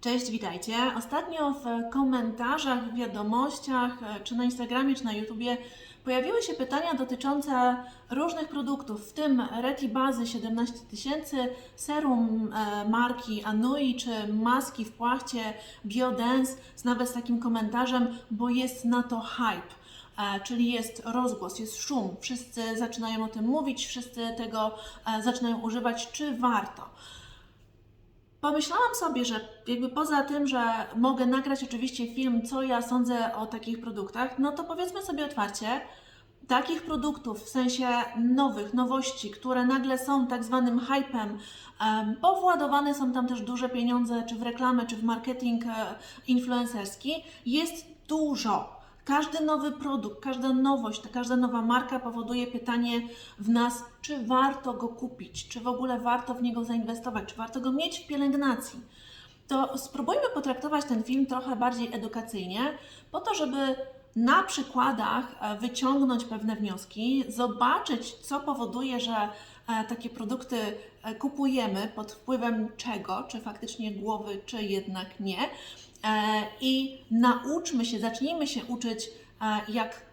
Cześć, witajcie. Ostatnio w komentarzach, wiadomościach, e, czy na Instagramie, czy na YouTubie pojawiły się pytania dotyczące różnych produktów, w tym Reti Bazy 17 tysięcy, serum e, marki Anui, czy maski w płachcie Biodance, z nawet z takim komentarzem, bo jest na to hype. E, Czyli jest rozgłos, jest szum, wszyscy zaczynają o tym mówić, wszyscy tego zaczynają używać, czy warto. Pomyślałam sobie, że jakby poza tym, że mogę nagrać oczywiście film, co ja sądzę o takich produktach, no to powiedzmy sobie otwarcie, takich produktów, w sensie nowych, nowości, które nagle są tak zwanym hypem, em, powładowane są tam też duże pieniądze, czy w reklamę, czy w marketing e, influencerski, jest dużo. Każdy nowy produkt, każda nowość, każda nowa marka powoduje pytanie w nas, czy warto go kupić, czy w ogóle warto w niego zainwestować, czy warto go mieć w pielęgnacji. To spróbujmy potraktować ten film trochę bardziej edukacyjnie, po to, żeby na przykładach e, wyciągnąć pewne wnioski, zobaczyć, co powoduje, że e, takie produkty e, kupujemy, pod wpływem czego, czy faktycznie głowy, czy jednak nie. E, I nauczmy się, zacznijmy się uczyć, e, jak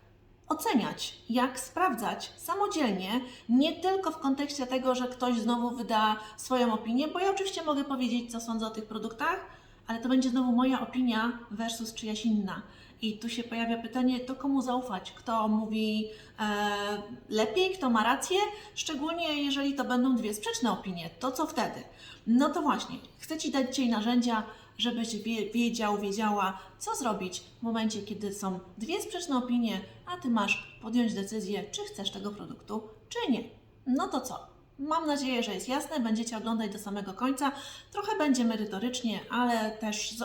oceniać, jak sprawdzać samodzielnie, nie tylko w kontekście tego, że ktoś znowu wyda swoją opinię, bo ja oczywiście mogę powiedzieć, co sądzę o tych produktach, ale to będzie znowu moja opinia versus czyjaś inna. I tu się pojawia pytanie, to komu zaufać? Kto mówi e, lepiej, kto ma rację? Szczególnie jeżeli to będą dwie sprzeczne opinie, to co wtedy? No to właśnie, chcę Ci dać dzisiaj narzędzia, żebyś wie, wiedział, wiedziała, co zrobić w momencie, kiedy są dwie sprzeczne opinie, a Ty masz podjąć decyzję, czy chcesz tego produktu, czy nie. No to co? Mam nadzieję, że jest jasne, będziecie oglądać do samego końca. Trochę będzie merytorycznie, ale też z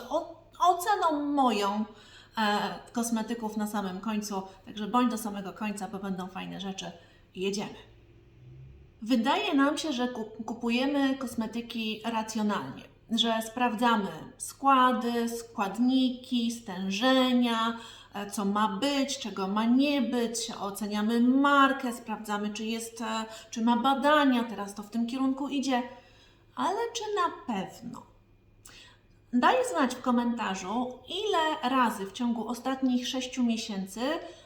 oceną moją e, kosmetyków na samym końcu. Także bądź do samego końca, bo będą fajne rzeczy jedziemy. Wydaje nam się, że kup- kupujemy kosmetyki racjonalnie, że sprawdzamy składy, składniki, stężenia, e, co ma być, czego ma nie być, oceniamy markę, sprawdzamy, czy jest, e, czy ma badania, teraz to w tym kierunku idzie, ale czy na pewno? Daj znać w komentarzu, ile razy w ciągu ostatnich 6 miesięcy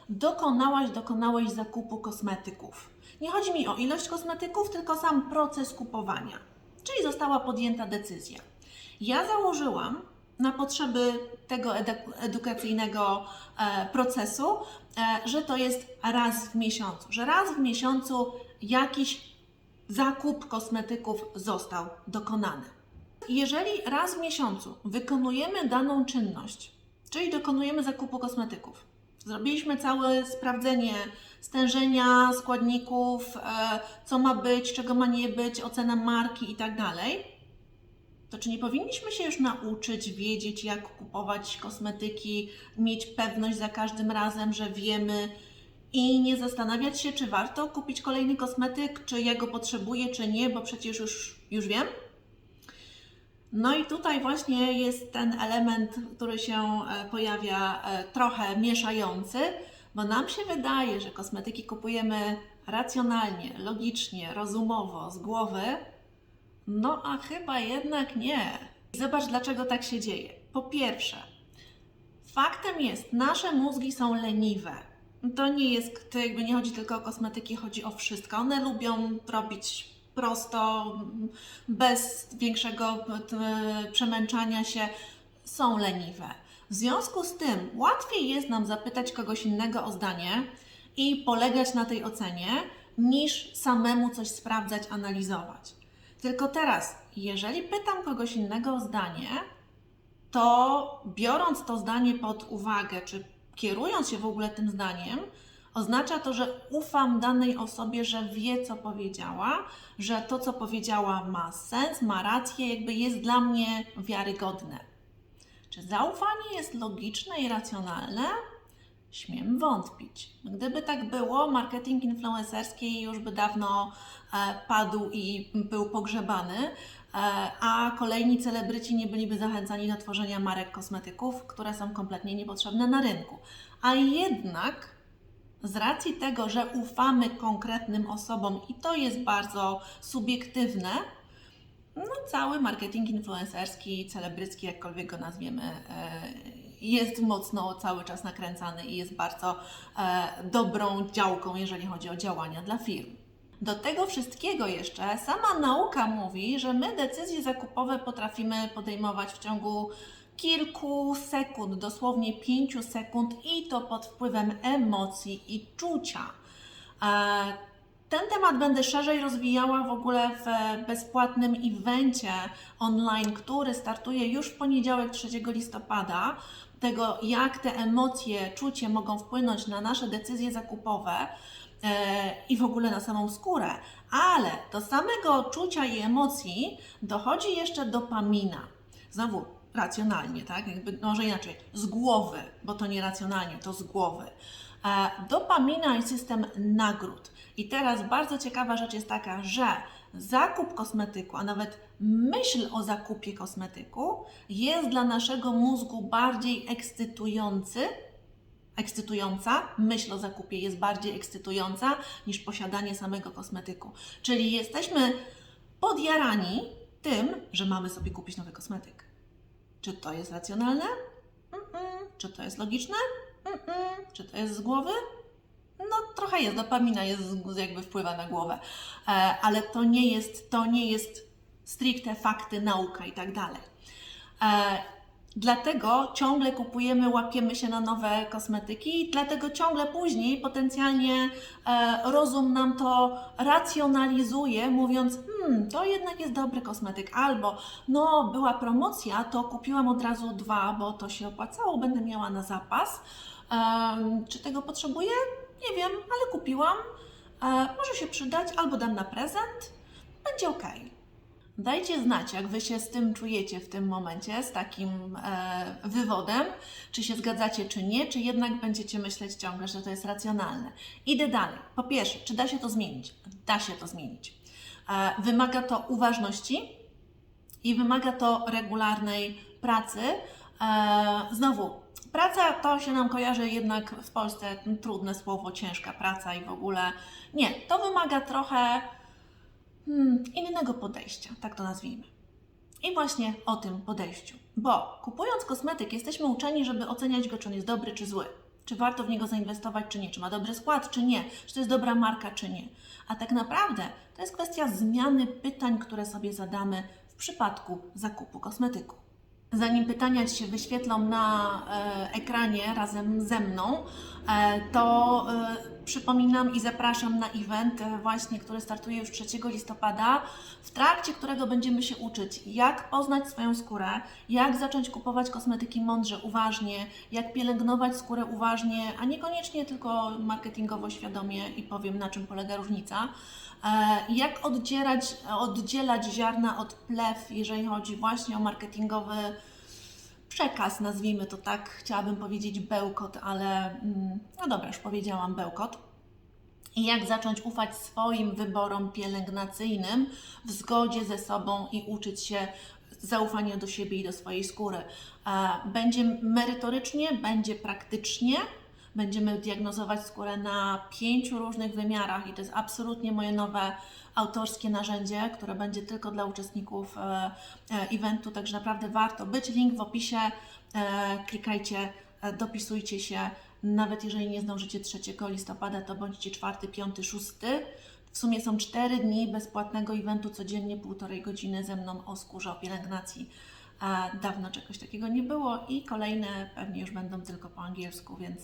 dokonałaś, dokonałeś zakupu kosmetyków. Nie chodzi mi o ilość kosmetyków, tylko sam proces kupowania, czyli została podjęta decyzja. Ja założyłam na potrzeby tego edu- edukacyjnego e, procesu, e, że to jest raz w miesiącu, że raz w miesiącu jakiś zakup kosmetyków został dokonany. Jeżeli raz w miesiącu wykonujemy daną czynność, czyli dokonujemy zakupu kosmetyków, zrobiliśmy całe sprawdzenie stężenia, składników, e, co ma być, czego ma nie być, ocena marki i tak dalej, to czy nie powinniśmy się już nauczyć, wiedzieć, jak kupować kosmetyki, mieć pewność za każdym razem, że wiemy i nie zastanawiać się, czy warto kupić kolejny kosmetyk, czy ja go potrzebuję, czy nie, bo przecież już, już wiem? No i tutaj właśnie jest ten element, który się e, pojawia e, trochę mieszający, bo nam się wydaje, że kosmetyki kupujemy racjonalnie, logicznie, rozumowo, z głowy, no a chyba jednak nie. Zobacz, dlaczego tak się dzieje. Po pierwsze, faktem jest, nasze mózgi są leniwe. To nie jest, to jakby nie chodzi tylko o kosmetyki, chodzi o wszystko. One lubią robić prosto, bez większego przemęczania się, są leniwe. W związku z tym łatwiej jest nam zapytać kogoś innego o zdanie i polegać na tej ocenie, niż samemu coś sprawdzać, analizować. Tylko teraz, jeżeli pytam kogoś innego o zdanie, to biorąc to zdanie pod uwagę, czy kierując się w ogóle tym zdaniem, oznacza to, że ufam danej osobie, że wie, co powiedziała, że to, co powiedziała, ma sens, ma rację, jakby jest dla mnie wiarygodne. Czy zaufanie jest logiczne i racjonalne? Śmiem wątpić. Gdyby tak było, marketing influencerski już by dawno e, padł i był pogrzebany, e, a kolejni celebryci nie byliby zachęcani do tworzenia marek kosmetyków, które są kompletnie niepotrzebne na rynku. A jednak z racji tego, że ufamy konkretnym osobom i to jest bardzo subiektywne, no, cały marketing influencerski, celebrycki, jakkolwiek go nazwiemy, e, jest mocno cały czas nakręcany i jest bardzo e, dobrą działką, jeżeli chodzi o działania dla firm. Do tego wszystkiego jeszcze sama nauka mówi, że my decyzje zakupowe potrafimy podejmować w ciągu kilku sekund, dosłownie pięciu sekund i to pod wpływem emocji i czucia. E, ten temat będę szerzej rozwijała w ogóle w bezpłatnym evencie online, który startuje już w poniedziałek 3 listopada. Tego, jak te emocje, czucie mogą wpłynąć na nasze decyzje zakupowe e, i w ogóle na samą skórę. Ale do samego czucia i emocji dochodzi jeszcze dopamina. Znowu racjonalnie, tak? Jakby, może inaczej, z głowy, bo to nie racjonalnie, to z głowy. E, dopamina i system nagród. I teraz bardzo ciekawa rzecz jest taka, że zakup kosmetyku, a nawet myśl o zakupie kosmetyku jest dla naszego mózgu bardziej ekscytujący, ekscytująca, myśl o zakupie jest bardziej ekscytująca niż posiadanie samego kosmetyku. Czyli jesteśmy podjarani tym, że mamy sobie kupić nowy kosmetyk. Czy to jest racjonalne? Mm-mm. Czy to jest logiczne? Mm-mm. Czy to jest z głowy? No trochę jest, dopamina jest, jakby wpływa na głowę, e, ale to nie jest, to nie jest stricte fakty, nauka i tak dalej. E, Dlatego ciągle kupujemy, łapiemy się na nowe kosmetyki, dlatego ciągle później potencjalnie e, rozum nam to racjonalizuje, mówiąc, hmm, to jednak jest dobry kosmetyk, albo no, była promocja, to kupiłam od razu dwa, bo to się opłacało, będę miała na zapas. Czy tego potrzebuję? Nie wiem, ale kupiłam. E, może się przydać, albo dam na prezent. Będzie ok. Dajcie znać, jak Wy się z tym czujecie w tym momencie, z takim e, wywodem, czy się zgadzacie, czy nie, czy jednak będziecie myśleć ciągle, że to jest racjonalne. Idę dalej. Po pierwsze, czy da się to zmienić? Da się to zmienić. E, wymaga to uważności i wymaga to regularnej pracy. E, znowu, praca to się nam kojarzy jednak w Polsce trudne słowo, ciężka praca i w ogóle nie. To wymaga trochę hmm, innego podejścia, tak to nazwijmy. I właśnie o tym podejściu. Bo kupując kosmetyk, jesteśmy uczeni, żeby oceniać go, czy on jest dobry, czy zły. Czy warto w niego zainwestować, czy nie. Czy ma dobry skład, czy nie. Czy to jest dobra marka, czy nie. A tak naprawdę to jest kwestia zmiany pytań, które sobie zadamy w przypadku zakupu kosmetyku. Zanim pytania się wyświetlą na e, ekranie razem ze mną, to e, przypominam i zapraszam na event e, właśnie, który startuje już 3 listopada, w trakcie którego będziemy się uczyć, jak poznać swoją skórę, jak zacząć kupować kosmetyki mądrze, uważnie, jak pielęgnować skórę uważnie, a niekoniecznie tylko marketingowo świadomie i powiem na czym polega różnica. E, Jak oddzielać, oddzielać ziarna od plew, jeżeli chodzi właśnie o marketingowy przekaz, nazwijmy to tak. Chciałabym powiedzieć bełkot, ale mm, no dobra, już powiedziałam bełkot. I jak zacząć ufać swoim wyborom pielęgnacyjnym w zgodzie ze sobą i uczyć się zaufania do siebie i do swojej skóry. E, Będzie merytorycznie, będzie praktycznie. Będziemy diagnozować skórę na pięciu różnych wymiarach i to jest absolutnie moje nowe autorskie narzędzie, które będzie tylko dla uczestników e, e, eventu, także naprawdę warto być. Link w opisie, e, klikajcie, dopisujcie się. Nawet jeżeli nie zdążycie 3 listopada, to bądźcie 4, 5, 6. W sumie są 4 dni bezpłatnego eventu codziennie, półtorej godziny ze mną o skórze, o pielęgnacji. Dawno czegoś takiego nie było i kolejne pewnie już będą tylko po angielsku, więc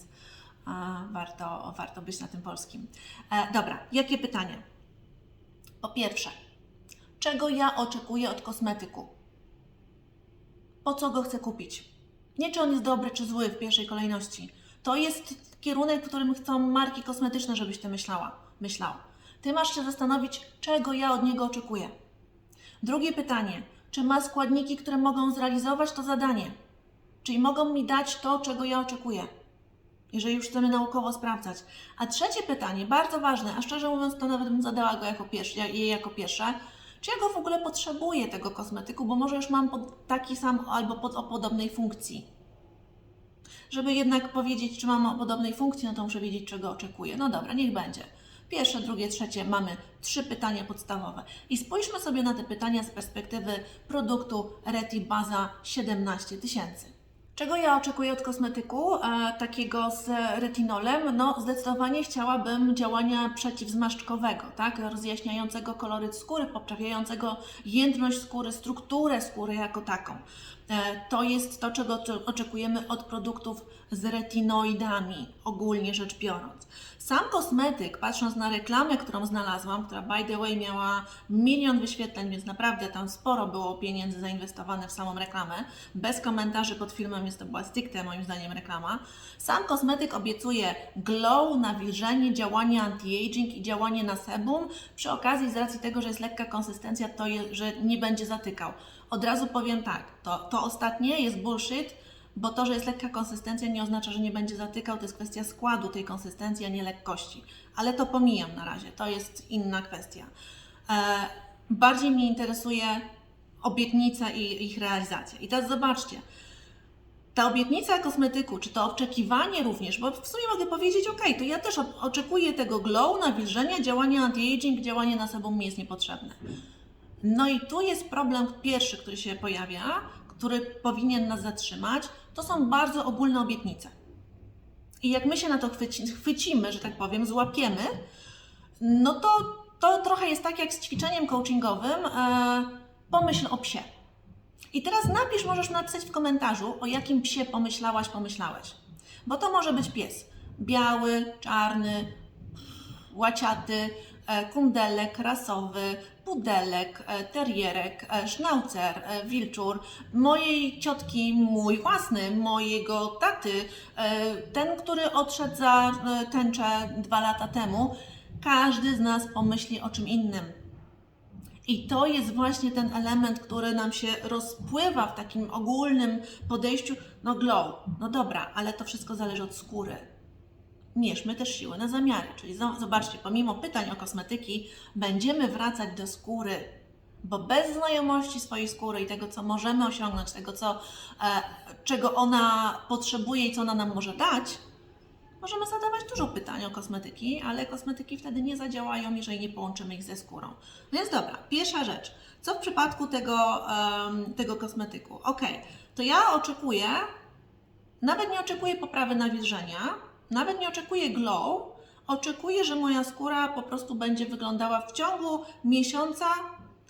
warto, warto być na tym polskim. E, dobra, jakie pytania? Po pierwsze, czego ja oczekuję od kosmetyku? Po co go chcę kupić? Nie czy on jest dobry czy zły w pierwszej kolejności. To jest kierunek, w którym chcą marki kosmetyczne, żebyś ty myślała, myślał. Ty masz się zastanowić, czego ja od niego oczekuję. Drugie pytanie, czy ma składniki, które mogą zrealizować to zadanie? Czyli mogą mi dać to, czego ja oczekuję, jeżeli już chcemy naukowo sprawdzać. A trzecie pytanie, bardzo ważne, a szczerze mówiąc, to nawet bym zadała go jako pierwsze, je jako pierwsze. Czy ja go w ogóle potrzebuję, tego kosmetyku, bo może już mam taki sam albo pod, o podobnej funkcji. Żeby jednak powiedzieć, czy mam o podobnej funkcji, no to muszę wiedzieć, czego oczekuję. No dobra, niech będzie. Pierwsze, drugie, trzecie mamy trzy pytania podstawowe. I spójrzmy sobie na te pytania z perspektywy produktu Reti Baza 17 tysięcy. Czego ja oczekuję od kosmetyku e, takiego z retinolem? No, zdecydowanie chciałabym działania przeciwzmarszczkowego, tak? Rozjaśniającego koloryt skóry, poprawiającego jędrność skóry, strukturę skóry jako taką. E, to jest to, czego oczekujemy od produktów z retinoidami, ogólnie rzecz biorąc. Sam kosmetyk, patrząc na reklamę, którą znalazłam, która by the way miała milion wyświetleń, więc naprawdę tam sporo było pieniędzy zainwestowane w samą reklamę. Bez komentarzy pod filmem jest to była stricte moim zdaniem reklama. Sam kosmetyk obiecuje glow, nawilżenie, działanie anti-aging i działanie na sebum. Przy okazji, z racji tego, że jest lekka konsystencja, to że nie będzie zatykał. Od razu powiem tak, to, to ostatnie jest bullshit, bo to, że jest lekka konsystencja nie oznacza, że nie będzie zatykał, to jest kwestia składu tej konsystencji, a nie lekkości. Ale to pomijam na razie, to jest inna kwestia. E, bardziej mnie interesuje obietnica i ich realizacja. I teraz zobaczcie, ta obietnica kosmetyku, czy to oczekiwanie również, bo w sumie mogę powiedzieć, ok, to ja też oczekuję tego glow, nawilżenia, działania anti-aging, działanie na sobą mi jest niepotrzebne. No i tu jest problem pierwszy, który się pojawia, który powinien nas zatrzymać, to są bardzo ogólne obietnice. I jak my się na to chwyci, chwycimy, że tak powiem, złapiemy, no to to trochę jest tak jak z ćwiczeniem coachingowym, e, pomyśl o psie. I teraz napisz, możesz napisać w komentarzu, o jakim psie pomyślałaś, pomyślałeś. Bo to może być pies biały, czarny, łaciaty, kundelek, rasowy, pudelek, e, terrierek, e, sznaucer, e, wilczur, mojej ciotki, mój własny, mojego taty, e, ten, który odszedł za e, tęczę dwa lata temu. Każdy z nas pomyśli o czym innym. I to jest właśnie ten element, który nam się rozpływa w takim ogólnym podejściu. No glow, no dobra, ale to wszystko zależy od skóry. Mierzmy też siłę na zamiary. Czyli zo- zobaczcie, pomimo pytań o kosmetyki, będziemy wracać do skóry, bo bez znajomości swojej skóry i tego, co możemy osiągnąć, tego, co, e, czego ona potrzebuje i co ona nam może dać, możemy zadawać dużo pytań o kosmetyki, ale kosmetyki wtedy nie zadziałają, jeżeli nie połączymy ich ze skórą. Więc dobra, pierwsza rzecz. Co w przypadku tego, em, tego kosmetyku? Ok, to ja oczekuję, nawet nie oczekuję poprawy nawilżenia, nawet nie oczekuję glow, oczekuję, że moja skóra po prostu będzie wyglądała w ciągu miesiąca,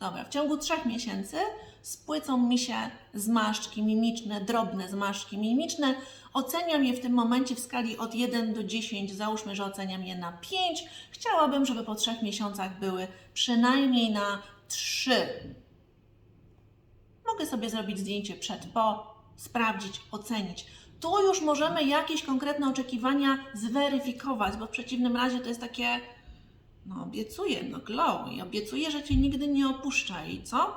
dobra, w ciągu trzech miesięcy spłycą mi się zmarszczki mimiczne, drobne zmarszczki mimiczne. Oceniam je w tym momencie w skali od 1 do 10, załóżmy, że oceniam je na 5. Chciałabym, żeby po trzech miesiącach były przynajmniej na 3. Mogę sobie zrobić zdjęcie przed, po, sprawdzić, ocenić. Tu już możemy jakieś konkretne oczekiwania zweryfikować, bo w przeciwnym razie to jest takie, no obiecuję, no glow i obiecuję, że Cię nigdy nie opuszcza i co?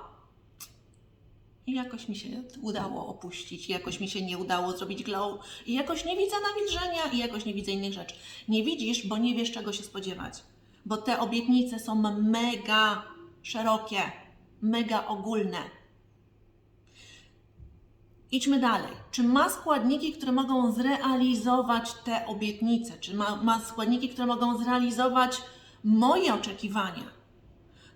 I jakoś mi się udało opuścić, i jakoś mi się nie udało zrobić glow, i jakoś nie widzę nawilżenia, i jakoś nie widzę innych rzeczy. Nie widzisz, bo nie wiesz, czego się spodziewać. Bo te obietnice są mega szerokie, mega ogólne. Idźmy dalej. Czy ma składniki, które mogą zrealizować te obietnice? Czy ma, ma składniki, które mogą zrealizować moje oczekiwania?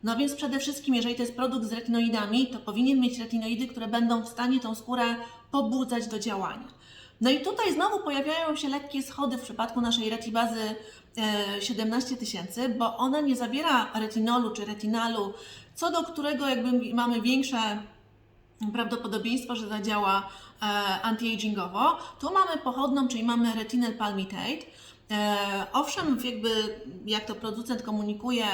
No więc przede wszystkim, jeżeli to jest produkt z retinoidami, to powinien mieć retinoidy, które będą w stanie tą skórę pobudzać do działania. No i tutaj znowu pojawiają się lekkie schody w przypadku naszej retibazy e, 17 tysięcy, bo ona nie zawiera retinolu czy retinalu, co do którego jakby mamy większe prawdopodobieństwo, że zadziała e, anti-agingowo. Tu mamy pochodną, czyli mamy retinol palmitate. E, owszem, jakby jak to producent komunikuje,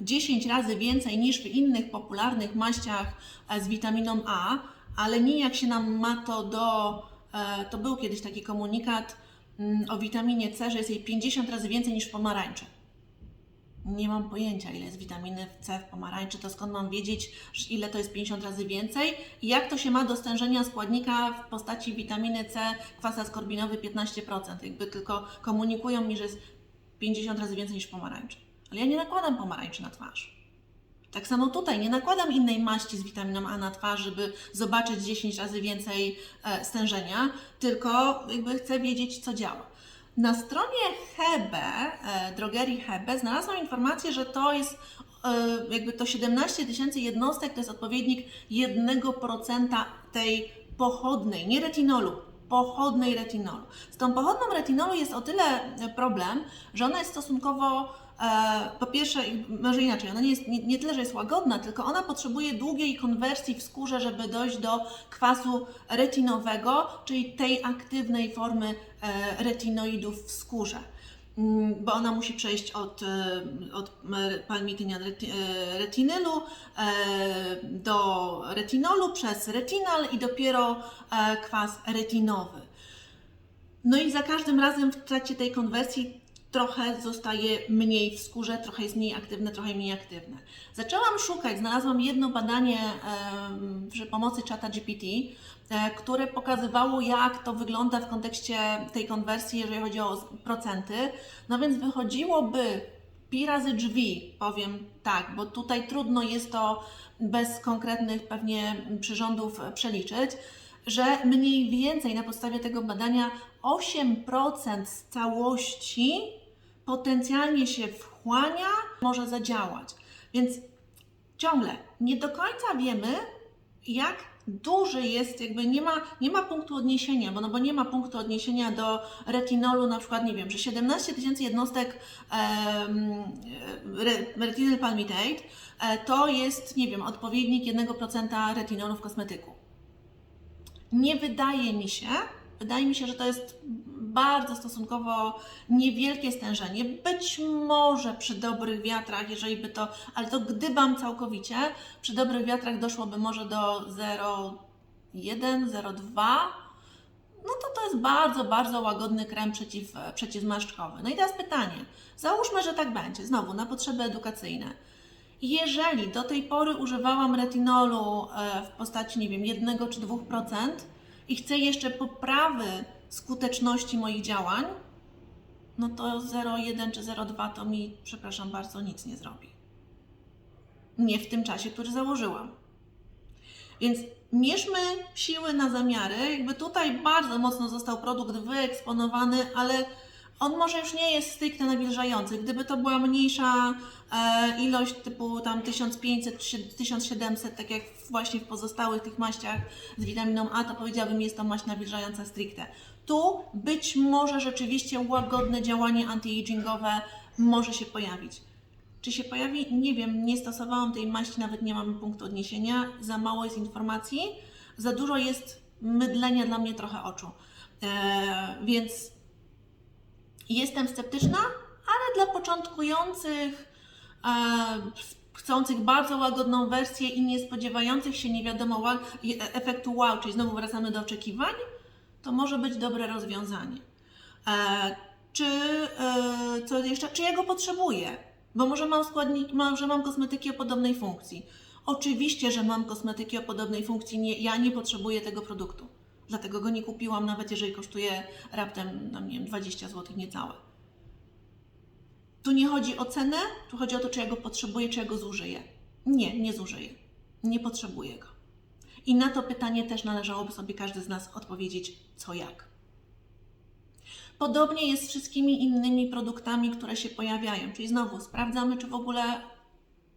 10 razy więcej niż w innych popularnych maściach e, z witaminą A, ale nijak się nam ma to do. E, to był kiedyś taki komunikat mm, o witaminie C, że jest jej 50 razy więcej niż w pomarańczy. Nie mam pojęcia, ile jest witaminy C w pomarańczy, to skąd mam wiedzieć, ile to jest 50 razy więcej i jak to się ma do stężenia składnika w postaci witaminy C, kwas askorbinowy 15%. Jakby tylko komunikują mi, że jest 50 razy więcej niż pomarańczy. Ale ja nie nakładam pomarańczy na twarz. Tak samo tutaj nie nakładam innej maści z witaminą A na twarz, żeby zobaczyć 10 razy więcej e, stężenia, tylko jakby chcę wiedzieć, co działa. Na stronie Hebe, e, drogerii Hebe, znalazłam informację, że to jest e, jakby to 17 tysięcy jednostek, to jest odpowiednik 1% tej pochodnej, nie retinolu, pochodnej retinolu. Z tą pochodną retinolu jest o tyle problem, że ona jest stosunkowo po pierwsze, może inaczej, ona nie, jest, nie, nie tyle, że jest łagodna, tylko ona potrzebuje długiej konwersji w skórze, żeby dojść do kwasu retinowego, czyli tej aktywnej formy e, retinoidów w skórze. Mm, Bo ona musi przejść od, e, od e, e, retinylu e, do retinolu przez retinal i dopiero e, kwas retinowy. No i za każdym razem w trakcie tej konwersji trochę zostaje mniej w skórze, trochę jest mniej aktywne, trochę mniej aktywne. Zaczęłam szukać, znalazłam jedno badanie przy pomocy czata GPT, e, które pokazywało, jak to wygląda w kontekście tej konwersji, jeżeli chodzi o procenty. No więc wychodziłoby pi razy drzwi, powiem tak, bo tutaj trudno jest to bez konkretnych pewnie przyrządów przeliczyć, że mniej więcej na podstawie tego badania 8% z całości potencjalnie się wchłania, może zadziałać. Więc ciągle nie do końca wiemy, jak duży jest, jakby nie ma, nie ma punktu odniesienia, bo, no bo nie ma punktu odniesienia do retinolu, na przykład, nie wiem, że 17 tysięcy jednostek retinol palmitate e, to jest, nie wiem, odpowiednik 1% retinolu w kosmetyku. Nie wydaje mi się, wydaje mi się, że to jest bardzo stosunkowo niewielkie stężenie. Być może przy dobrych wiatrach, jeżeli by to, ale to gdybam całkowicie, przy dobrych wiatrach doszłoby może do 0,1, 0,2. No to to jest bardzo, bardzo łagodny krem przeciw, przeciwzmarszczkowy. No i teraz pytanie. Załóżmy, że tak będzie, znowu na potrzeby edukacyjne. Jeżeli do tej pory używałam retinolu e, w postaci, nie wiem, 1 czy 2% i chcę jeszcze poprawy skuteczności moich działań, no to 0,1 czy 0,2 to mi, przepraszam bardzo, nic nie zrobi. Nie w tym czasie, który założyłam. Więc mierzmy siły na zamiary. Jakby tutaj bardzo mocno został produkt wyeksponowany, ale on może już nie jest stricte nawilżający. Gdyby to była mniejsza e, ilość typu tam 1500 czy 1700, tak jak właśnie w pozostałych tych maściach z witaminą A, to powiedziałabym, jest to maść nawilżająca stricte. Tu być może rzeczywiście łagodne działanie anti-agingowe może się pojawić. Czy się pojawi? Nie wiem, nie stosowałam tej maści, nawet nie mam punktu odniesienia. Za mało jest informacji, za dużo jest mydlenia dla mnie trochę oczu. E, więc jestem sceptyczna, ale dla początkujących, e, chcących bardzo łagodną wersję i nie spodziewających się nie wiadomo e- efektu wow, czyli znowu wracamy do oczekiwań, to może być dobre rozwiązanie. E, czy co jeszcze? Czy ja go potrzebuję? Bo może mam składnik, mam, że mam kosmetyki o podobnej funkcji. Oczywiście, że mam kosmetyki o podobnej funkcji. Nie, ja nie potrzebuję tego produktu. Dlatego go nie kupiłam, nawet jeżeli kosztuje raptem, no nie wiem, 20 zł niecałe. Tu nie chodzi o cenę, tu chodzi o to, czy ja go potrzebuję, czy ja go zużyję. Nie, nie zużyję. Nie potrzebuję go. I na to pytanie też należałoby sobie każdy z nas odpowiedzieć, co jak. Podobnie jest z wszystkimi innymi produktami, które się pojawiają. Czyli znowu sprawdzamy, czy w ogóle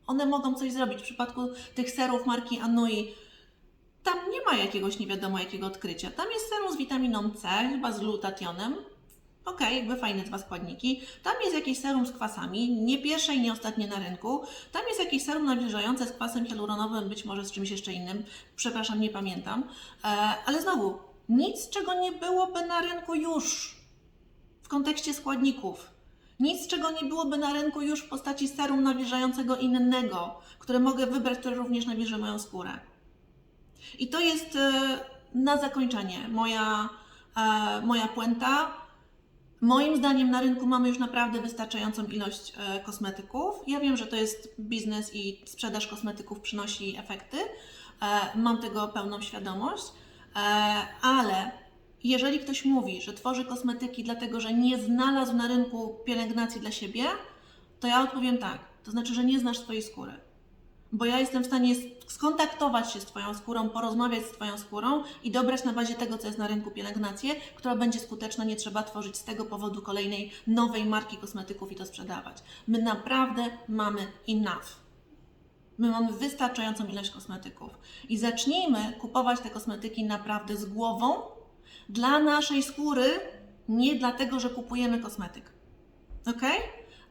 one mogą coś zrobić. W przypadku tych serów marki Anui, tam nie ma jakiegoś nie wiadomo jakiego odkrycia. Tam jest serum z witaminą C, chyba z glutationem. Okej, jakby fajne dwa składniki. Tam jest jakieś serum z kwasami, nie pierwsze i nie ostatnie na rynku. Tam jest jakieś serum nawilżające z kwasem hialuronowym, być może z czymś jeszcze innym. Przepraszam, nie pamiętam. E, ale znowu, nic czego nie byłoby na rynku już w kontekście składników. Nic, czego nie byłoby na rynku już w postaci serum nawilżającego innego, które mogę wybrać, które również nawilży moją skórę. I to jest e, na zakończenie moja, e, moja puenta. Moim zdaniem na rynku mamy już naprawdę wystarczającą ilość e, kosmetyków. Ja wiem, że to jest biznes i sprzedaż kosmetyków przynosi efekty. Mam tego pełną świadomość, ale jeżeli ktoś mówi, że tworzy kosmetyki dlatego, że nie znalazł na rynku pielęgnacji dla siebie, to ja odpowiem tak. To znaczy, że nie znasz swojej skóry. Bo ja jestem w stanie skontaktować się z Twoją skórą, porozmawiać z Twoją skórą i dobrać na bazie tego, co jest na rynku pielęgnację, która będzie skuteczna, nie trzeba tworzyć z tego powodu kolejnej nowej marki kosmetyków i to sprzedawać. My naprawdę mamy enough. My mamy wystarczającą ilość kosmetyków i zacznijmy kupować te kosmetyki naprawdę z głową dla naszej skóry, nie dlatego, że kupujemy kosmetyk. Ok?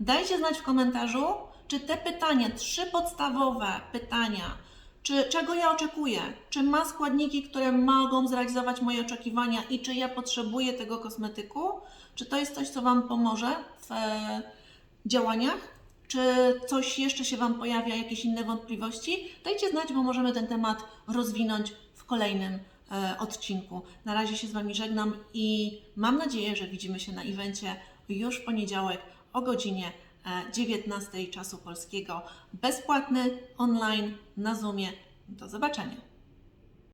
Dajcie znać w komentarzu, czy te pytania, trzy podstawowe pytania, czy czego ja oczekuję, czy ma składniki, które mogą zrealizować moje oczekiwania i czy ja potrzebuję tego kosmetyku, czy to jest coś, co Wam pomoże w e, działaniach, czy coś jeszcze się Wam pojawia, jakieś inne wątpliwości, dajcie znać, bo możemy ten temat rozwinąć w kolejnym e, odcinku. Na razie się z Wami żegnam i mam nadzieję, że widzimy się na evencie już w poniedziałek o godzinie 19 czasu polskiego. Bezpłatny, online, na Zoomie. Do zobaczenia.